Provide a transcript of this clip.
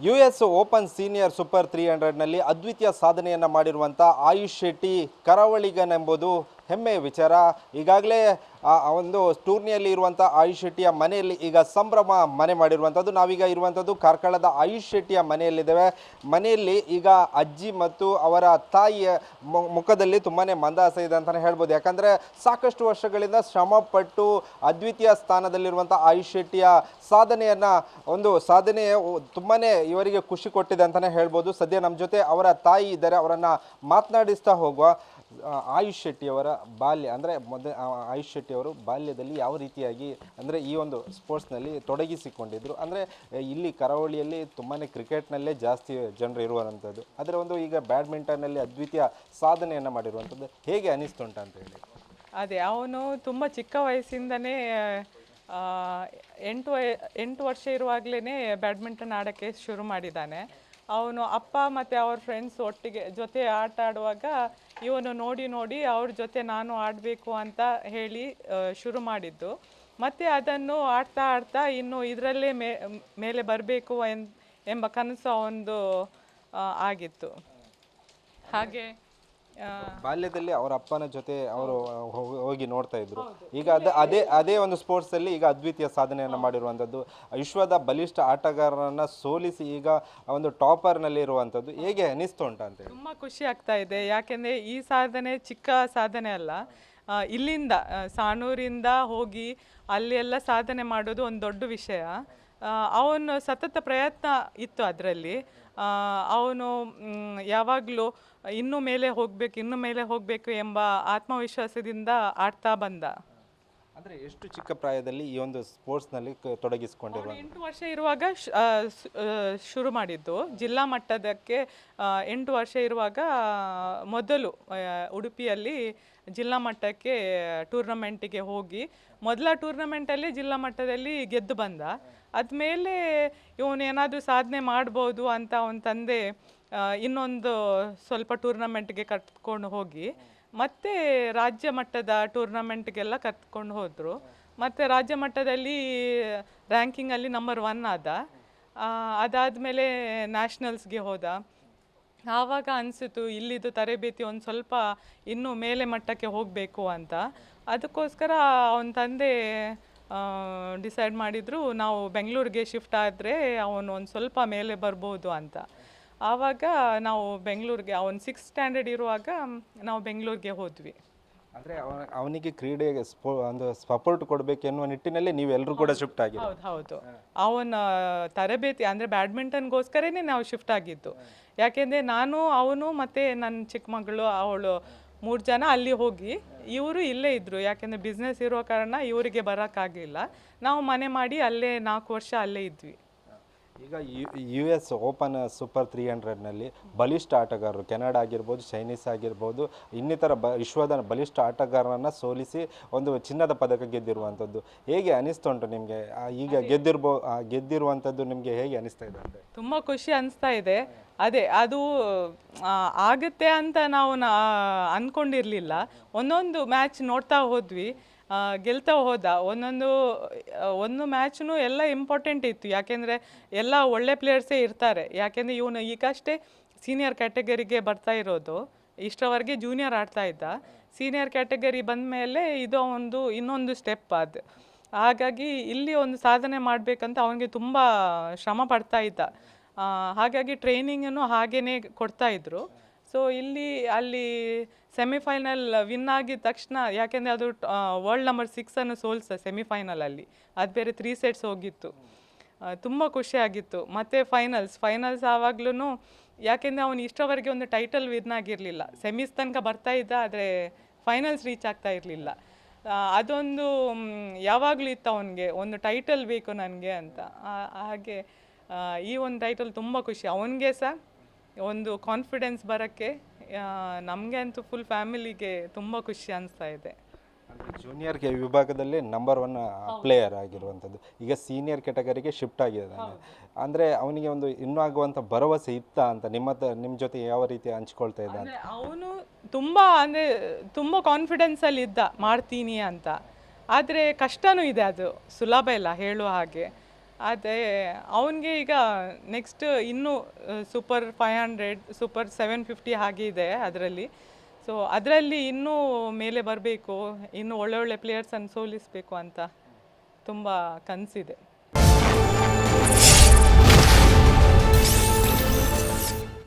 U S open senior super three ಹಂಡ್ರೆಡ್ನಲ್ಲಿ ಅದ್ವಿತೀಯ ಸಾಧನೆಯನ್ನು ಮಾಡಿರುವಂಥ ಆಯುಷ್ ಶೆಟ್ಟಿ ಕರಾವಳಿಗನೆಂಬುದು ಹೆಮ್ಮೆಯ ವಿಚಾರ. ಈಗಾಗಲೇ, ಆ ಒಂದು ಟೂರ್ನಿಯಲ್ಲಿ ಇರುವಂಥ ಆಯುಷ್ ಶೆಟ್ಟಿಯ ಮನೆಯಲ್ಲಿ ಈಗ ಸಂಭ್ರಮ ಮನೆ ಮಾಡಿರುವಂಥದ್ದು ನಾವೀಗ ಇರುವಂಥದ್ದು ಕಾರ್ಕಳದ ಆಯುಷ್ ಶೆಟ್ಟಿಯ ಮನೆಯಲ್ಲಿದ್ದೇವೆ. ಮನೆಯಲ್ಲಿ ಈಗ ಅಜ್ಜಿ ಮತ್ತು ಅವರ ತಾಯಿಯ ಮುಖದಲ್ಲಿ ತುಂಬಾ ಮಂದಾಸ ಇದೆ ಅಂತಲೇ ಹೇಳ್ಬೋದು. ಯಾಕಂದರೆ ಸಾಕಷ್ಟು ವರ್ಷಗಳಿಂದ ಶ್ರಮಪಟ್ಟು ಅದ್ವಿತೀಯ ಸ್ಥಾನದಲ್ಲಿರುವಂಥ ಆಯುಷ್ ಶೆಟ್ಟಿಯ ಸಾಧನೆಯನ್ನು, ಒಂದು ಸಾಧನೆ ತುಂಬಾ ಇವರಿಗೆ ಖುಷಿ ಕೊಟ್ಟಿದೆ ಅಂತಲೇ ಹೇಳ್ಬೋದು. ಸದ್ಯ ನಮ್ಮ ಜೊತೆ ಅವರ ತಾಯಿ ಇದ್ದಾರೆ. ಅವರನ್ನು ಮಾತನಾಡಿಸ್ತಾ ಹೋಗುವ ಆಯುಷ್ ಶೆಟ್ಟಿಯವರ ಬಾಲ್ಯ, ಅಂದರೆ ಮೊದ ಆಯುಷ್ ಶೆಟ್ಟಿಯವರು ಬಾಲ್ಯದಲ್ಲಿ ಯಾವ ರೀತಿಯಾಗಿ, ಅಂದರೆ ಈ ಒಂದು ಸ್ಪೋರ್ಟ್ಸ್ನಲ್ಲಿ ತೊಡಗಿಸಿಕೊಂಡಿದ್ದರು ಅಂದರೆ ಇಲ್ಲಿ ಕರಾವಳಿಯಲ್ಲಿ ತುಂಬಾ ಕ್ರಿಕೆಟ್ನಲ್ಲೇ ಜಾಸ್ತಿ ಜನರು ಇರುವಂಥದ್ದು ಆದರೆ ಒಂದು ಈಗ ಬ್ಯಾಡ್ಮಿಂಟನ್ನಲ್ಲಿ ಅದ್ವಿತೀಯ ಸಾಧನೆಯನ್ನು ಮಾಡಿರುವಂಥದ್ದು ಹೇಗೆ ಅನಿಸ್ತುಂಟ ಅಂತ ಹೇಳಿ? ಅದೇ, ಅವನು ತುಂಬ ಚಿಕ್ಕ ವಯಸ್ಸಿಂದನೇ ಎಂಟು ಎಂಟು ವರ್ಷ ಇರುವಾಗಲೇ ಬ್ಯಾಡ್ಮಿಂಟನ್ ಆಡೋಕ್ಕೆ ಶುರು ಮಾಡಿದ್ದಾನೆ. ಅವನು ಅಪ್ಪ ಮತ್ತು ಅವ್ರ ಫ್ರೆಂಡ್ಸ್ ಒಟ್ಟಿಗೆ ಜೊತೆ ಆಟ ಆಡುವಾಗ ಇವನು ನೋಡಿ ನೋಡಿ ಅವ್ರ ಜೊತೆ ನಾನು ಆಡಬೇಕು ಅಂತ ಹೇಳಿ ಶುರು ಮಾಡಿದ್ದು. ಮತ್ತು ಅದನ್ನು ಆಡ್ತಾ ಆಡ್ತಾ ಇನ್ನು ಇದರಲ್ಲೇ ಮೇ, ಮೇಲೆ ಬರಬೇಕು ಎಂಬ ಕನಸು ಒಂದು ಆಗಿತ್ತು. ಹಾಗೆ ಬಾಲ್ಯದಲ್ಲಿ ಅವರ ಅಪ್ಪನ ಜೊತೆ ಅವರು ಹೋಗಿ ನೋಡ್ತಾ ಇದ್ರು. ಈಗ ಅದ ಅದೇ ಅದೇ ಒಂದು ಸ್ಪೋರ್ಟ್ಸ್ ಅಲ್ಲಿ ಈಗ ಅದ್ವಿತೀಯ ಸಾಧನೆಯನ್ನು ಮಾಡಿರುವಂಥದ್ದು. ವಿಶ್ವದ ಬಲಿಷ್ಠ ಆಟಗಾರರನ್ನ ಸೋಲಿಸಿ ಈಗ ಒಂದು ಟಾಪರ್ನಲ್ಲಿ ಇರುವಂಥದ್ದು. ಹೇಗೆ ಅನಿಸ್ತು ಉಂಟ ಅಂತ ತುಂಬಾ ಖುಷಿ ಆಗ್ತಾ ಇದೆ. ಯಾಕೆಂದ್ರೆ ಈ ಸಾಧನೆ ಚಿಕ್ಕ ಸಾಧನೆ ಅಲ್ಲ. ಇಲ್ಲಿಂದ ಸಾಣೂರಿಂದ ಹೋಗಿ ಅಲ್ಲಿ ಎಲ್ಲ ಸಾಧನೆ ಮಾಡೋದು ಒಂದು ದೊಡ್ಡ ವಿಷಯ. ಅವನು ಸತತ ಪ್ರಯತ್ನ ಇತ್ತು ಅದರಲ್ಲಿ. ಅವನು ಯಾವಾಗಲೂ ಇನ್ನೂ ಮೇಲೆ ಹೋಗಬೇಕು ಇನ್ನೂ ಮೇಲೆ ಹೋಗಬೇಕು ಎಂಬ ಆತ್ಮವಿಶ್ವಾಸದಿಂದ ಆಡ್ತಾ ಬಂದ. ಅಂದ್ರೆ ಎಷ್ಟು ಚಿಕ್ಕ ಪ್ರಾಯದಲ್ಲಿ ಈ ಒಂದು ಸ್ಪೋರ್ಟ್ಸ್ನಲ್ಲಿ ತೊಡಗಿಸಿಕೊಂಡಿರುವ ಎಂಟು ವರ್ಷ ಇರುವಾಗ ಶುರು ಮಾಡಿದ್ದು. ಜಿಲ್ಲಾ ಮಟ್ಟದಕ್ಕೆ ಎಂಟು ವರ್ಷ ಇರುವಾಗ ಮೊದಲು ಉಡುಪಿಯಲ್ಲಿ ಜಿಲ್ಲಾ ಮಟ್ಟಕ್ಕೆ ಟೂರ್ನಮೆಂಟಿಗೆ ಹೋಗಿ. ಮೊದಲ ಟೂರ್ನಮೆಂಟಲ್ಲಿ ಜಿಲ್ಲಾ ಮಟ್ಟದಲ್ಲಿ ಗೆದ್ದು ಬಂದ. ಅದ್ಮೇಲೆ ಇವನು ಏನಾದರೂ ಸಾಧನೆ ಮಾಡ್ಬೋದು ಅಂತ ಅವನ ತಂದೆ ಇನ್ನೊಂದು ಸ್ವಲ್ಪ ಟೂರ್ನಮೆಂಟ್ಗೆ ಕಟ್ಕೊಂಡು ಹೋಗಿ. ಮತ್ತೆ ರಾಜ್ಯ ಮಟ್ಟದ ಟೂರ್ನಮೆಂಟ್ಗೆಲ್ಲ ಕರ್ಕೊಂಡು ಹೋದರು. ಮತ್ತು ರಾಜ್ಯ ಮಟ್ಟದಲ್ಲಿ ರ್ಯಾಂಕಿಂಗಲ್ಲಿ ನಂಬರ್ ಒನ್ ಆದ. ಅದಾದಮೇಲೆ ನ್ಯಾಷನಲ್ಸ್ಗೆ ಹೋದ. ಆವಾಗ ಅನಿಸಿತು ಇಲ್ಲಿದು ತರಬೇತಿ ಒಂದು ಸ್ವಲ್ಪ ಇನ್ನೂ ಮೇಲೆ ಮಟ್ಟಕ್ಕೆ ಹೋಗಬೇಕು ಅಂತ. ಅದಕ್ಕೋಸ್ಕರ ಅವನ ತಂದೆ ಡಿಸೈಡ್ ಮಾಡಿದರು ನಾವು ಬೆಂಗಳೂರಿಗೆ ಶಿಫ್ಟ್ ಆದರೆ ಅವನು ಒಂದು ಸ್ವಲ್ಪ ಮೇಲೆ ಬರ್ಬೋದು ಅಂತ. ಆವಾಗ ನಾವು ಬೆಂಗಳೂರಿಗೆ ಅವನು ಸಿಕ್ಸ್ ಸ್ಟ್ಯಾಂಡರ್ಡ್ ಇರುವಾಗ ನಾವು ಬೆಂಗಳೂರಿಗೆ ಹೋದ್ವಿ. ಅಂದರೆ ಅವ- ಅವನಿಗೆ ಕ್ರೀಡೆಗೆ ಸ್ಪೋ ಒಂದು ಸಪೋರ್ಟ್ ಕೊಡಬೇಕು ಎನ್ನುವ ನಿಟ್ಟಿನಲ್ಲಿ ನೀವೆಲ್ಲರೂ ಕೂಡ ಶಿಫ್ಟ್ ಆಗಿ ಹೌದು ಹೌದು. ಅವನ ತರಬೇತಿ ಅಂದರೆ ಬ್ಯಾಡ್ಮಿಂಟನ್ಗೋಸ್ಕರನೇ ನಾವು ಶಿಫ್ಟ್ ಆಗಿದ್ದು. ಯಾಕೆಂದರೆ ನಾನು ಅವನು ಮತ್ತು ನನ್ನ ಚಿಕ್ಕ ಮಗಳು ಅವಳು ಮೂರು ಜನ ಅಲ್ಲಿ ಹೋಗಿ ಇವರು ಇಲ್ಲೇ ಇದ್ದರು ಯಾಕೆಂದರೆ ಬಿಸ್ನೆಸ್ ಇರೋ ಕಾರಣ ಇವರಿಗೆ ಬರೋಕ್ಕಾಗಲಿಲ್ಲ. ನಾವು ಮನೆ ಮಾಡಿ ಅಲ್ಲೇ ನಾಲ್ಕು ವರ್ಷ ಅಲ್ಲೇ ಇದ್ವಿ. ಈಗ U S open super three ಹಂಡ್ರೆಡ್ನಲ್ಲಿ ಬಲಿಷ್ಠ ಆಟಗಾರರು ಕೆನಡಾ ಆಗಿರ್ಬೋದು ಚೈನೀಸ್ ಆಗಿರ್ಬೋದು ಇನ್ನಿತರ ಬ ವಿಶ್ವದ ಬಲಿಷ್ಠ ಆಟಗಾರರನ್ನು ಸೋಲಿಸಿ ಒಂದು ಚಿನ್ನದ ಪದಕ ಗೆದ್ದಿರುವಂಥದ್ದು. ಹೇಗೆ ಅನಿಸ್ತಾ ಉಂಟು ನಿಮಗೆ? ಈಗ ಗೆದ್ದಿರ್ಬೋ ಗೆದ್ದಿರುವಂಥದ್ದು ನಿಮಗೆ ಹೇಗೆ ಅನಿಸ್ತಾ ಇದೆ? ಅಂದರೆ ತುಂಬ ಖುಷಿ ಅನಿಸ್ತಾ ಇದೆ. ಅದೇ, ಅದು ಆಗುತ್ತೆ ಅಂತ ನಾವು ಅಂದ್ಕೊಂಡಿರಲಿಲ್ಲ ಒಂದೊಂದು ಮ್ಯಾಚ್ ನೋಡ್ತಾ ಹೋದ್ವಿ. ಗೆಲ್ತಾ ಹೋದ. ಒಂದೊಂದು, ಒಂದು ಮ್ಯಾಚ್ನು ಎಲ್ಲ ಇಂಪಾರ್ಟೆಂಟ್ ಇತ್ತು. ಯಾಕೆಂದರೆ ಎಲ್ಲ ಒಳ್ಳೆ ಪ್ಲೇಯರ್ಸೇ ಇರ್ತಾರೆ. ಯಾಕೆಂದರೆ ಇವನು ಈಗಷ್ಟೇ ಸೀನಿಯರ್ ಕ್ಯಾಟಗರಿಗೆ ಬರ್ತಾ ಇರೋದು. ಇಷ್ಟರವರೆಗೆ ಜೂನಿಯರ್ ಆಡ್ತಾ ಇದ್ದ. ಸೀನಿಯರ್ ಕ್ಯಾಟಗರಿ ಬಂದ ಮೇಲೆ ಇದು ಒಂದು, ಇನ್ನೊಂದು ಸ್ಟೆಪ್ ಅದು. ಹಾಗಾಗಿ ಇಲ್ಲಿ ಒಂದು ಸಾಧನೆ ಮಾಡಬೇಕಂತ ಅವನಿಗೆ ತುಂಬ ಶ್ರಮ ಪಡ್ತಾ ಇದ್ದ. ಹಾಗಾಗಿ ಟ್ರೈನಿಂಗನ್ನು ಹಾಗೇ ಕೊಡ್ತಾ ಇದ್ದರು ಸೊ ಇಲ್ಲಿ, ಅಲ್ಲಿ ಸೆಮಿಫೈನಲ್ ವಿನ್ ಆಗಿದ ತಕ್ಷಣ, ಯಾಕೆಂದರೆ ಅದು ವರ್ಲ್ಡ್ ನಂಬರ್ ಸಿಕ್ಸನ್ನು ಸೋಲ್ಸ ಸೆಮಿಫೈನಲಲ್ಲಿ ಅದು ಬೇರೆ ತ್ರೀ ಸೆಟ್ಸ್ ಹೋಗಿತ್ತು. ತುಂಬ ಖುಷಿಯಾಗಿತ್ತು ಮತ್ತು ಫೈನಲ್ಸ್ ಫೈನಲ್ಸ್ ಆವಾಗಲೂ ಯಾಕೆಂದರೆ ಅವನು ಇಷ್ಟವರೆಗೆ ಒಂದು ಟೈಟಲ್ ವಿನ್ ಆಗಿರಲಿಲ್ಲ. ಸೆಮಿಸ್ ತನಕ ಬರ್ತಾ ಇದ್ದ, ಆದರೆ ಫೈನಲ್ಸ್ ರೀಚ್ ಆಗ್ತಾ ಇರಲಿಲ್ಲ. ಅದೊಂದು ಯಾವಾಗಲೂ ಇತ್ತು ಅವನಿಗೆ. ಒಂದು ಟೈಟಲ್ ಬೇಕು ನನಗೆ ಅಂತ. ಹಾಗೆ ಈ ಒಂದು ಟೈಟಲ್ ತುಂಬ ಖುಷಿ. ಅವನಿಗೆ ಸಹ ಒಂದು ಕಾನ್ಫಿಡೆನ್ಸ್ ಬರೋಕ್ಕೆ ನಮಗೆ ಅಂತೂ ಫುಲ್ ಫ್ಯಾಮಿಲಿಗೆ ತುಂಬ ಖುಷಿ ಅನಿಸ್ತಾ ಇದೆ. ಜೂನಿಯರ್ ವಿಭಾಗದಲ್ಲಿ ನಂಬರ್ ಒನ್ ಪ್ಲೇಯರ್ ಆಗಿರುವಂಥದ್ದು. ಈಗ ಸೀನಿಯರ್ ಕೆಟಗರಿಗೆ ಶಿಫ್ಟ್ ಆಗಿದ್ದಾನೆ. ಅಂದರೆ ಅವನಿಗೆ ಒಂದು ಇನ್ನೂ ಆಗುವಂಥ ಭರವಸೆ ಇತ್ತ ಅಂತ ನಿಮ್ಮ ನಿಮ್ಮ ಜೊತೆ ಯಾವ ರೀತಿ ಹಂಚ್ಕೊಳ್ತಾ ಇದ್ದ ಅವನು ತುಂಬ ಅಂದರೆ ತುಂಬ ಕಾನ್ಫಿಡೆನ್ಸಲ್ಲಿ ಇದ್ದ ಮಾಡ್ತೀನಿ ಅಂತ. ಆದರೆ ಕಷ್ಟನೂ ಇದೆ ಅದು ಸುಲಭ ಇಲ್ಲ ಹೇಳುವ ಹಾಗೆ. ಅದೇ ಅವನಿಗೆ ಈಗ ನೆಕ್ಸ್ಟ್ ಇನ್ನೂ super five hundred super seven fifty ಹಾಗೆ ಇದೆ ಅದರಲ್ಲಿ. ಸೊ ಅದರಲ್ಲಿ ಇನ್ನೂ ಮೇಲೆ ಬರಬೇಕು, ಇನ್ನೂ ಒಳ್ಳೆ ಒಳ್ಳೆ ಪ್ಲೇಯರ್ಸನ್ನು ಸೋಲಿಸಬೇಕು ಅಂತ ತುಂಬ ಕನಸಿದೆ.